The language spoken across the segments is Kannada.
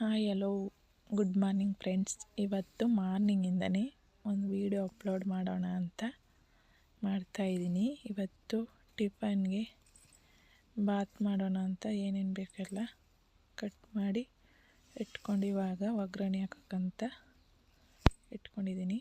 Hi hello good morning friends ಇವತ್ತು ಮಾರ್ನಿಂಗಿಂದನೇ ಒಂದು ವಿಡಿಯೋ ಅಪ್ಲೋಡ್ ಮಾಡೋಣ ಅಂತ ಮಾಡ್ತಾಯಿದ್ದೀನಿ ಇವತ್ತು ಟಿಫನ್ಗೆ ಬಾತ್ ಮಾಡೋಣ ಅಂತ ಏನೇನು ಬೇಕೆಲ್ಲ ಕಟ್ ಮಾಡಿ ಇಟ್ಕೊಂಡು ಇವಾಗ ಒಗ್ಗರಣೆ ಹಾಕೋಕ್ಕಂತ ಇಟ್ಕೊಂಡಿದ್ದೀನಿ.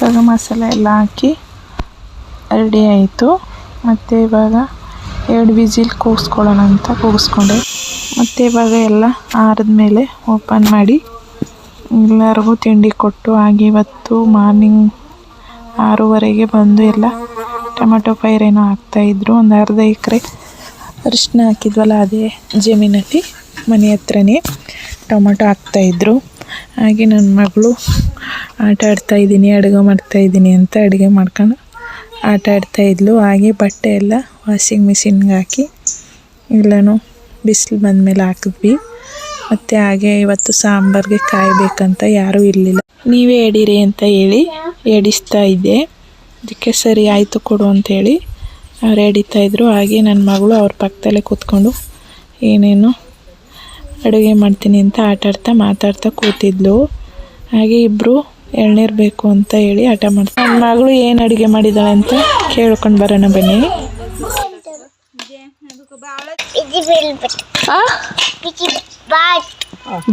ಇವಾಗ ಮಸಾಲೆ ಎಲ್ಲ ಹಾಕಿ ರೆಡಿ ಆಯಿತು. ಮತ್ತು ಇವಾಗ ಎರಡು ವಿಜಿಲ್ ಕೂಗಿಸ್ಕೊಳ್ಳೋಣ ಅಂತ ಕೂಗಿಸ್ಕೊಂಡೆ. ಮತ್ತು ಇವಾಗ ಎಲ್ಲ ಆರಿದ್ಮೇಲೆ ಓಪನ್ ಮಾಡಿ. ಎಲ್ಲರಿಗೂ ತಿಂಡಿ ಕೊಟ್ಟು ಹಾಗೆ ಇವತ್ತು ಮಾರ್ನಿಂಗ್ ಆರೂವರೆಗೆ ಬಂದು ಎಲ್ಲ ಟೊಮೆಟೊ ಪೈರೇನೋ ಹಾಕ್ತಾಯಿದ್ರು ಒಂದು ಅರ್ಧ ಎಕರೆ ಅರಿಶಿನ ಹಾಕಿದ್ವಲ್ಲ, ಅದೇ ಜಮೀನಲ್ಲಿ ಮನೆ ಹತ್ರನೇ ಟೊಮೆಟೊ ಹಾಕ್ತಾಯಿದ್ರು ಹಾಗೆ ನನ್ನ ಮಗಳು ಆಟ ಆಡ್ತಾಯಿದ್ದೀನಿ ಅಡುಗೆ ಮಾಡ್ತಾಯಿದ್ದೀನಿ ಅಂತ ಅಡುಗೆ ಮಾಡ್ಕೊಂಡು ಆಟ ಆಡ್ತಾಯಿದ್ಲು ಹಾಗೆ ಬಟ್ಟೆ ಎಲ್ಲ ವಾಷಿಂಗ್ ಮಿಷಿನ್ಗೆ ಹಾಕಿ ಎಲ್ಲನೂ ಬಿಸಿಲು ಬಂದಮೇಲೆ ಹಾಕಿದ್ವಿ. ಮತ್ತು ಹಾಗೆ ಇವತ್ತು ಸಾಂಬಾರಿಗೆ ಕಾಯಬೇಕಂತ ಯಾರೂ ಇರಲಿಲ್ಲ. ನೀವೇ ಎಡಿರಿ ಅಂತ ಹೇಳಿ ಎಡಿಸ್ತಾ ಇದ್ದೆ. ಅದಕ್ಕೆ ಸರಿ ಆಯಿತು ಕೊಡು ಅಂತೇಳಿ ಅವ್ರು ಎಡಿತಾಯಿದ್ರು ಹಾಗೆ ನನ್ನ ಮಗಳು ಅವ್ರ ಪಕ್ಕದಲ್ಲೇ ಕೂತ್ಕೊಂಡು ಏನೇನು ಅಡುಗೆ ಮಾಡ್ತೀನಿ ಅಂತ ಆಟಾಡ್ತಾ ಮಾತಾಡ್ತಾ ಕೂತಿದ್ಲು. ಹಾಗೆ ಇಬ್ಬರು ಎಳ್ನೀರು ಬೇಕು ಅಂತ ಹೇಳಿ ಆಟ ಮಾಡ್ತಾ ನನ್ನ ಮಗಳು ಏನು ಅಡುಗೆ ಮಾಡಿದ್ದಾಳೆ ಅಂತ ಕೇಳ್ಕೊಂಡು ಬರೋಣ ಬನ್ನಿ?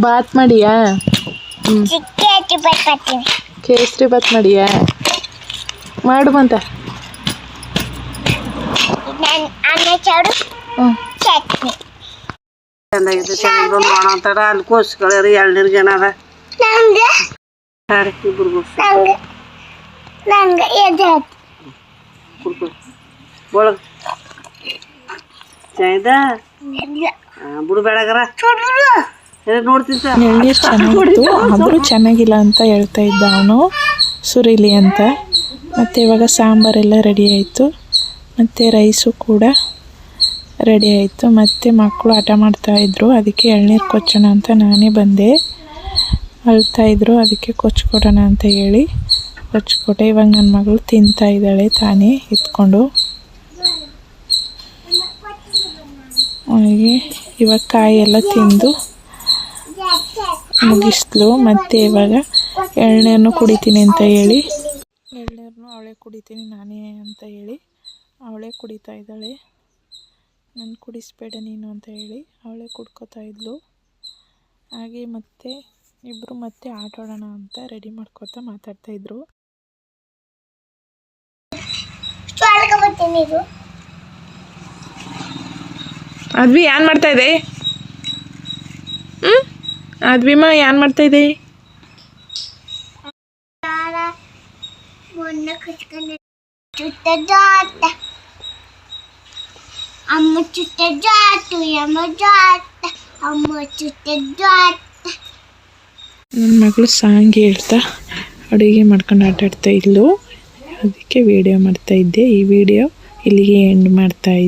ಬಾತ್ ಮಾಡಿಯಾ? ಕೇಸರಿ ಬಾತ್ ಮಾಡಿಯಾ? ಮಾಡು ಬಂತ. ಚಟ್ನಿ. ಚೆನ್ನಾಗಿದೆ ಚೆನ್ನಾಗಿ ಬಂದು ಮಾಡೋ ಅಂತಾರ. ಅಲ್ಲಿ ಜನ ಅದ. ಒಳಗೆ. ಚೆನ್ನಾಗಿತ್ತು. ಆದರೂ ಚೆನ್ನಾಗಿಲ್ಲ ಅಂತ ಹೇಳ್ತಾ ಇದ್ದ ಅವನು. ಸುರಿಲಿ ಅಂತ. ಮತ್ತೆ ಇವಾಗ ಸಾಂಬಾರೆಲ್ಲ ರೆಡಿ ಆಯಿತು. ಮತ್ತೆ ರೈಸು ಕೂಡ. ರೆಡಿ ಆಯಿತು. ಮತ್ತು ಮಕ್ಕಳು ಆಟ ಮಾಡ್ತಾಯಿದ್ರು ಅದಕ್ಕೆ ಎಳ್ನೀರು ಕೊಚ್ಚೋಣ ಅಂತ ನಾನೇ ಬಂದೆ. ಅಳ್ತಾಯಿದ್ರು ಅದಕ್ಕೆ ಕೊಚ್ಕೊಡೋಣ ಅಂತ ಹೇಳಿ ಕೊಚ್ಕೊಟ್ಟೆ. ಇವಾಗ ನನ್ನ ಮಗಳು ತಿಂತಾ ಇದ್ದಾಳೆ ತಾನೇ ಇತ್ಕೊಂಡು ಹಾಗೆ ಇವಾಗ ಕಾಯಿ ಎಲ್ಲ ತಿಂದು ಮುಗಿಸ್ಲು. ಮತ್ತು ಇವಾಗ ಎಳ್ನೀರನ್ನು ಕುಡಿತೀನಿ ಅಂತ ಹೇಳಿ. ಎಳ್ನೀರನ್ನು ಅವಳೇ ಕುಡಿತೀನಿ, ನಾನೇ ಅಂತ ಹೇಳಿ ಅವಳೇ ಕುಡಿತಾ ಇದ್ದಾಳೆ. ನಾನು ಕುಡಿಸ್ಬೇಡ ನೀನು ಅಂತ ಹೇಳಿ ಅವಳೇ ಕುಡ್ಕೋತಾ ಇದ್ಲು. ಹಾಗೆ ಮತ್ತೆ ಇಬ್ಬರು ಮತ್ತೆ ಆಟ ಆಡೋಣ ಅಂತ ರೆಡಿ ಮಾಡ್ಕೋತಾ ಮಾತಾಡ್ತಾ ಇದ್ರು. ಅದ್ವಿ ಏನ್ ಮಾಡ್ತಾ ಇದೆ? ಹ್ಮ್? ಅದ್ವಿಮ ಏನ್ ಮಾಡ್ತಾ ಇದೆ? ಮೊನ್ನೆ ಅಮ್ಮ ಚುಟ್ಟ ಜಾತು ಅಮ್ಮ ಜಾತ ಅಮ್ಮ ಚುಟ್ಟ ಜಾತ ನನ್ನ ಮಗಳು ಸಾಂಗ್ ಹೇಳ್ತಾ ಅಡುಗೆ ಮಾಡ್ಕೊಂಡು ಆಟ ಆಡ್ತಾ ಇದ್ಲು. ಅದಕ್ಕೆ ವಿಡಿಯೋ ಮಾಡ್ತಾ ಇದ್ದೆ. ಈ ವಿಡಿಯೋ ಇಲ್ಲಿಗೆ ಎಂಡ್ ಮಾಡ್ತಾ ಇದ್ದೆ.